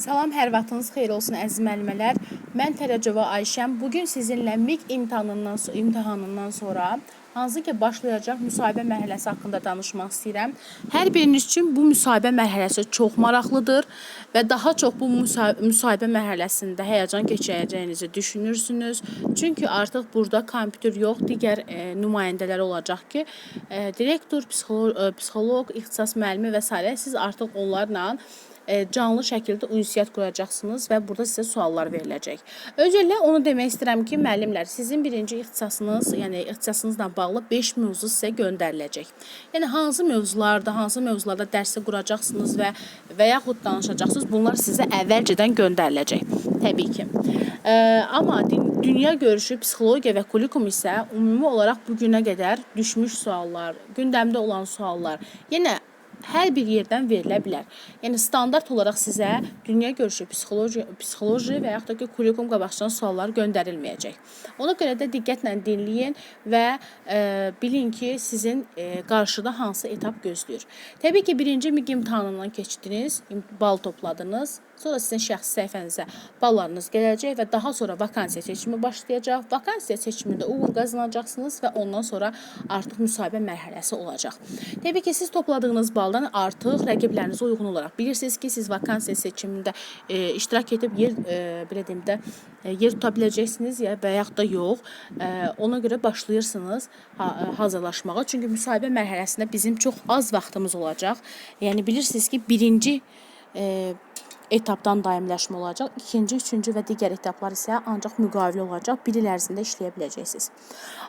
Salam, hər vaxtınız xeyir olsun əziz müəllimələr. Mən Tərəcova Ayşəm. Bu gün sizinlə MİQ imtahanından imtahanından sonra hansı ki başlayacaq müsahibə mərhələsi haqqında danışmaq istəyirəm. Hər biriniz üçün bu müsahibə mərhələsi çox maraqlıdır və daha çox bu müsa- müsahibə mərhələsində həyəcan keçirəcəyinizi düşünürsünüz. Çünki artıq burada kompüter yox, digər e, nümayəndələr olacaq ki, e, direktor, psixoloq, e, psixoloq, ixtisas müəllimi və s. siz artıq onlarla canlı şəkildə ünsiyyət quracaqsınız və burada sizə suallar veriləcək. Öncəliklə onu demək istəyirəm ki, müəllimlər, sizin birinci ixtisasınız, yəni ixtisasınızla bağlı 5 mövzu sizə göndəriləcək. Yəni hansı mövzularda, hansı mövzularda dərsi quracaqsınız və və yaxud danışacaqsınız, bunlar sizə əvvəlcədən göndəriləcək. Təbii ki. E, amma dünya görüşü, psixologiya və kurikulum isə ümumi olaraq bu günə qədər düşmüş suallar, gündəmdə olan suallar, yenə hər bir yerdən verilə bilər. Yəni standart olaraq sizə dünya görüşü, psixoloji, psixoloji və yaxud da ki, kurikulum qabaqcadan suallar göndərilməyəcək. Ona görə də diqqətlə dinləyin və e, bilin ki, sizin e, qarşıda hansı etap gözləyir. Təbii ki, birinci MİQ imtahanından keçdiniz, bal topladınız. Sonra sizin şəxsi səhifənizə ballarınız gələcək və daha sonra vakansiya seçimi başlayacaq. Vakansiya seçimində uğur qazanacaqsınız və ondan sonra artıq müsahibə mərhələsi olacaq. Təbii ki, siz topladığınız baldan artıq rəqiblərinizə uyğun olaraq bilirsiniz ki, siz vakansiya seçimində e, iştirak edib yer e, belə deyim də e, yer tuta biləcəksiniz ya və yaxud da yox. E, ona görə başlayırsınız ha, e, hazırlaşmağa. Çünki müsahibə mərhələsində bizim çox az vaxtımız olacaq. Yəni bilirsiniz ki, birinci e, etapdan daimləşmə olacaq. İkinci, üçüncü və digər etaplar isə ancaq müqavilə olacaq. Bir il ərzində işləyə biləcəksiniz.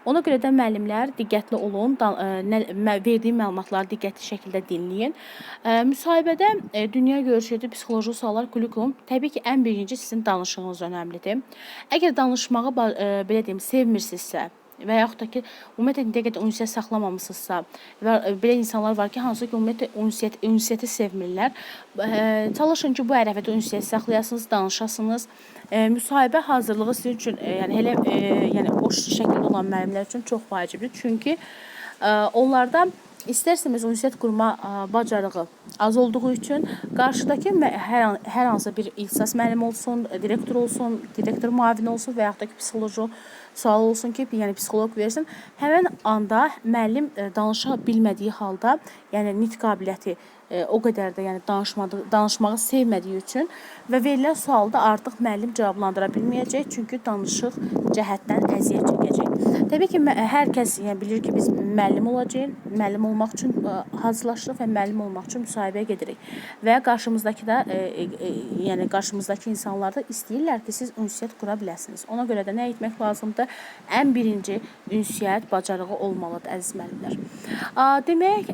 Ona görə də müəllimlər diqqətli olun, mə- verdiyim məlumatları diqqətli şəkildə dinləyin. Ə, müsahibədə ə, dünya görüşüdü, psixoloji suallar, kurikulum. Təbii ki, ən birinci sizin danışığınız önəmlidir. Əgər danışmağı belə deyim, sevmirsinizsə, və yaxud da ki, ümumiyyətlə indiyə qədər ünsiyyət saxlamamısınızsa və e, belə insanlar var ki, hansı ki, ümumiyyətlə ünsiyyət ünsiyyəti sevmirlər. E, çalışın ki, bu ərəfədə ünsiyyət saxlayasınız, danışasınız. E, müsahibə hazırlığı sizin üçün, e, yəni elə e, yəni o şəkildə olan müəllimlər üçün çox vacibdir. Çünki e, onlarda İstərseniz ünsiyyət qurma ə, bacarığı az olduğu üçün qarşıdakı hər, hər hansı bir ixtisas müəllimi olsun, direktor olsun, direktor müavini olsun və yaxud da ki, psixoloji sual olsun ki, yəni psixoloq versin, həmin anda müəllim ə, danışa bilmədiyi halda, yəni nitq qabiliyyəti ə, o qədər də yəni danışmadığı, danışmağı sevmədiyi üçün və verilən sualda artıq müəllim cavablandıra bilməyəcək, çünki danışıq cəhətdən əziyyət çəkəcək. Təbii ki, hər kəs yəni bilir ki, biz müəllim olacağıq. Müəllim olmaq üçün ə, hazırlaşırıq və müəllim olmaq üçün müsahibəyə gedirik. Və qarşımızdakı da ə, ə, yəni qarşımızdakı insanlar da istəyirlər ki, siz ünsiyyət qura biləsiniz. Ona görə də nə etmək lazımdır? Ən birinci ünsiyyət bacarığı olmalıdır əziz müəllimlər. Demək,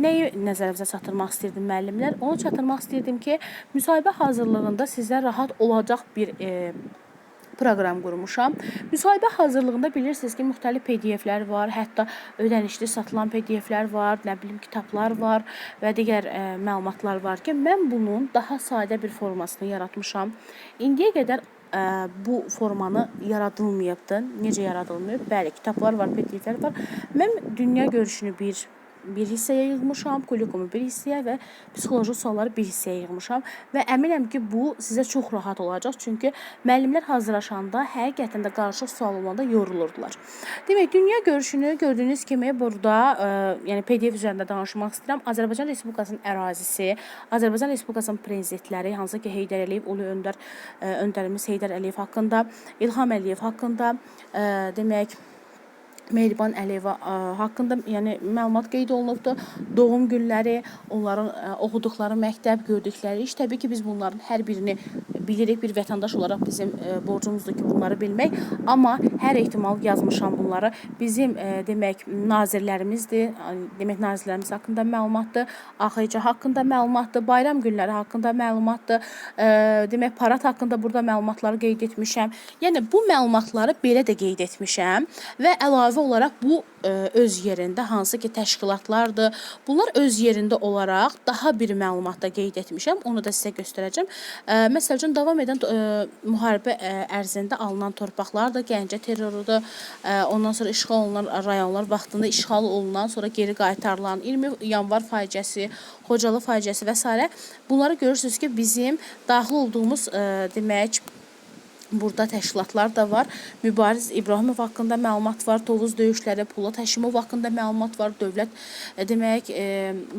nəyi nəzərinizə çatdırmaq istirdim müəllimlər? Onu çatdırmaq istirdim ki, müsahibə hazırlığında sizə rahat olacaq bir ə, proqram qurmuşam. Müsahibə hazırlığında bilirsiniz ki, müxtəlif PDF-lər var, hətta ödənişli satılan PDF-lər var, nə bilim kitablar var və digər ə, məlumatlar var ki, mən bunun daha sadə bir formasını yaratmışam. İndiyə qədər ə, bu formanı yaradılmayıbdı. Necə yaradılmayıb? Bəli, kitablar var, PDF-lər var. Mən dünya görüşünü bir bir hissəyə yığmışam, kolikumu bir hissəyə və psixoloji sualları bir hissəyə yığmışam və əminəm ki, bu sizə çox rahat olacaq. Çünki müəllimlər hazırlaşanda həqiqətən də qarışıq sual olanda yorulurdular. Demək, dünya görüşünü gördüyünüz kimi burada, ə, yəni PDF üzərində danışmaq istəyirəm. Azərbaycan Respublikasının ərazisi, Azərbaycan Respublikasının prezidentləri, hansı ki, Heydər Əliyev, Ulu Öndər, ə, öndərimiz Heydər Əliyev haqqında, İlham Əliyev haqqında, ə, demək, Mehriban Əliyeva ə, haqqında yəni məlumat qeyd olunubdur. Doğum günləri, onların ə, oxuduqları məktəb, gördükləri iş. Təbii ki, biz bunların hər birini bilirik. Bir vətəndaş olaraq bizim ə, borcumuzdur ki, bunları bilmək. Amma hər ehtimal yazmışam bunları. Bizim ə, demək nazirlərimizdir. Demək nazirlərimiz haqqında məlumatdır. AXC haqqında məlumatdır. Bayram günləri haqqında məlumatdır. Ə, demək parad haqqında burada məlumatları qeyd etmişəm. Yəni bu məlumatları belə də qeyd etmişəm və əlavə əlavə olaraq bu ə, öz yerində hansı ki təşkilatlardır. Bunlar öz yerində olaraq daha bir məlumat da qeyd etmişəm. Onu da sizə göstərəcəm. Ə, Məsəl üçün davam edən ə, müharibə ə, ərzində alınan torpaqlar da Gəncə terrorudur. Ə, Ondan sonra işğal olunan rayonlar vaxtında işğal olunan, sonra geri qaytarılan 20 yanvar faciəsi, Xocalı faciəsi və s. Bunları görürsüz ki, bizim daxil olduğumuz ə, demək Burada təşkilatlar da var. Mübariz İbrahimov haqqında məlumat var. Tovuz döyüşləri, Polad Həşimov haqqında məlumat var. Dövlət e, demək e,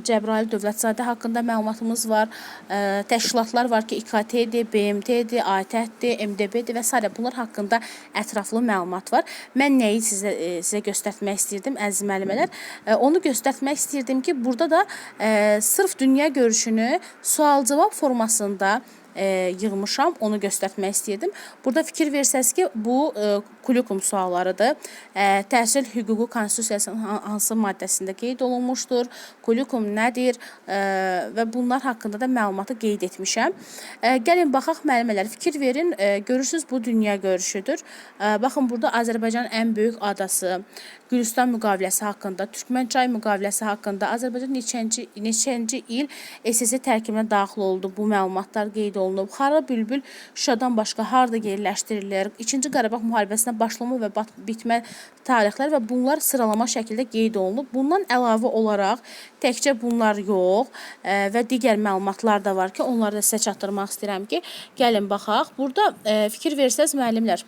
Cəbrayıl Dövlətzadə haqqında məlumatımız var. E, təşkilatlar var ki, İKT-dir, BMT-dir, ATƏT-dir, MDB-dir və s. bunlar haqqında ətraflı məlumat var. Mən nəyi sizə e, sizə göstərmək istirdim əziz müəllimələr? E, onu göstərmək istirdim ki, burada da e, sırf dünya görüşünü sual-cavab formasında e, yığmışam. Onu göstərmək istəyirdim. Burada fikir versəz ki, bu e, Kulukum suallarıdır. E, təhsil hüququ konstitusiyasının han- hansı maddəsində qeyd olunmuşdur? Kulukum nədir? E, və bunlar haqqında da məlumatı qeyd etmişəm. E, gəlin baxaq müəllimələr fikir verin. E, görürsüz bu dünya görüşüdür. E, baxın burada Azərbaycanın ən böyük adası, Gülüstan müqaviləsi haqqında, Türkmənçay müqaviləsi haqqında, Azərbaycan neçənci neçənci il SSR tərkibinə daxil oldu. Bu məlumatlar qeyd olunub. Xara Bülbül Şuşadan başqa harda yerləşdirilir? 2-ci Qarabağ müharibəsinə başlama və bitmə tarixlər və bunlar sıralama şəkildə qeyd olunub. Bundan əlavə olaraq təkcə bunlar yox ə, və digər məlumatlar da var ki, onları da sizə çatdırmaq istəyirəm ki, gəlin baxaq. Burada ə, fikir versəz müəllimlər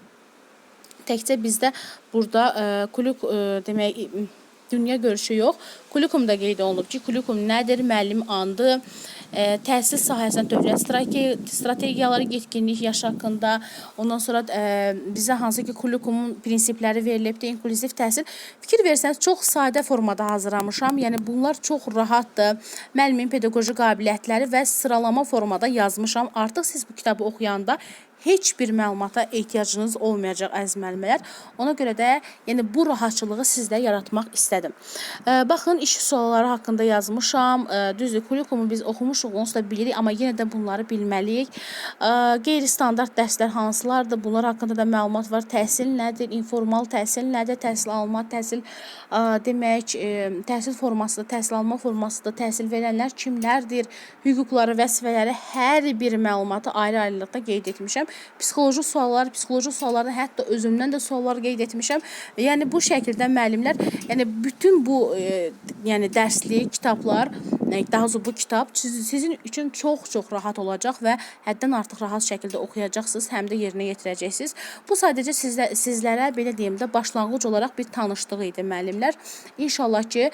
təkcə bizdə burada ə, kuluk ə, demək dünya görüşü yox, Kulukum da qeyd olunub ki, Kulukum nədir? Müəllim andı, ə, təhsil sahəsində dövlət strategiya, strategiyaları, yetkinlik yaş haqqında, ondan sonra ə, bizə hansı ki Kulukumun prinsipləri verilibdir, inklüziv təhsil. Fikir versəniz, çox sadə formada hazırlamışam. Yəni bunlar çox rahatdır. Müəllimin pedaqoji qabiliyyətləri və sıralama formada yazmışam. Artıq siz bu kitabı oxuyanda heç bir məlumata ehtiyacınız olmayacaq əziz müəllimələr. Ona görə də yəni bu rahatçılığı sizdə yaratmaq istədim. Ə, baxın iş sualları haqqında yazmışam. Ə, düzdür, kurikumu biz oxumuşuq, onsuz da bilirik, amma yenə də bunları bilməliyik. Ə, qeyri-standart dərslər hansılardır? Bunlar haqqında da məlumat var. Təhsil nədir? İnformal təhsil nədir? Təhsil alma, təhsil ə, demək, ə, təhsil forması, təhsil alma forması da təhsil verənlər kimlərdir? Hüquqları, vəzifələri hər bir məlumatı ayrı-ayrılıqda qeyd etmişəm. Psixoloji suallar, psixoloji suallarda hətta özümdən də suallar qeyd etmişəm. Yəni bu şəkildə müəllimlər, yəni bütün bu e, yəni dərslik kitablar, daha doğrusu bu kitab siz- sizin üçün çox-çox rahat olacaq və həddən artıq rahat şəkildə oxuyacaqsınız, həm də yerinə yetirəcəksiniz. Bu sadəcə sizlə sizlərə belə deyim də başlanğıc olaraq bir tanışlıq idi müəllimlər. İnşallah ki,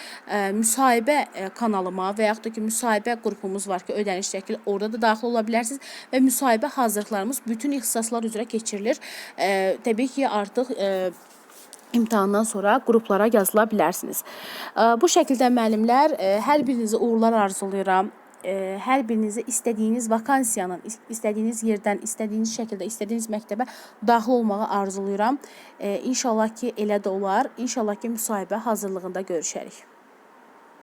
müsahibə ə, kanalıma və yaxud da ki, müsahibə qrupumuz var ki, ödəniş şəkil orada da daxil ola bilərsiniz və müsahibə hazırlıqlarımız bütün ixtisaslar üzrə keçirilir. Ə, təbii ki, artıq ə, imtahandan sonra qruplara yazıla bilərsiniz. Ə, Bu şəkildə müəllimlər ə, hər birinizə uğurlar arzulayıram. Ə, Hər birinizə istədiyiniz vakansiyanın, is- istədiyiniz yerdən, istədiyiniz şəkildə, istədiyiniz məktəbə daxil olmağı arzulayıram. Ə, İnşallah ki, elə də olar. İnşallah ki, müsahibə hazırlığında görüşərik.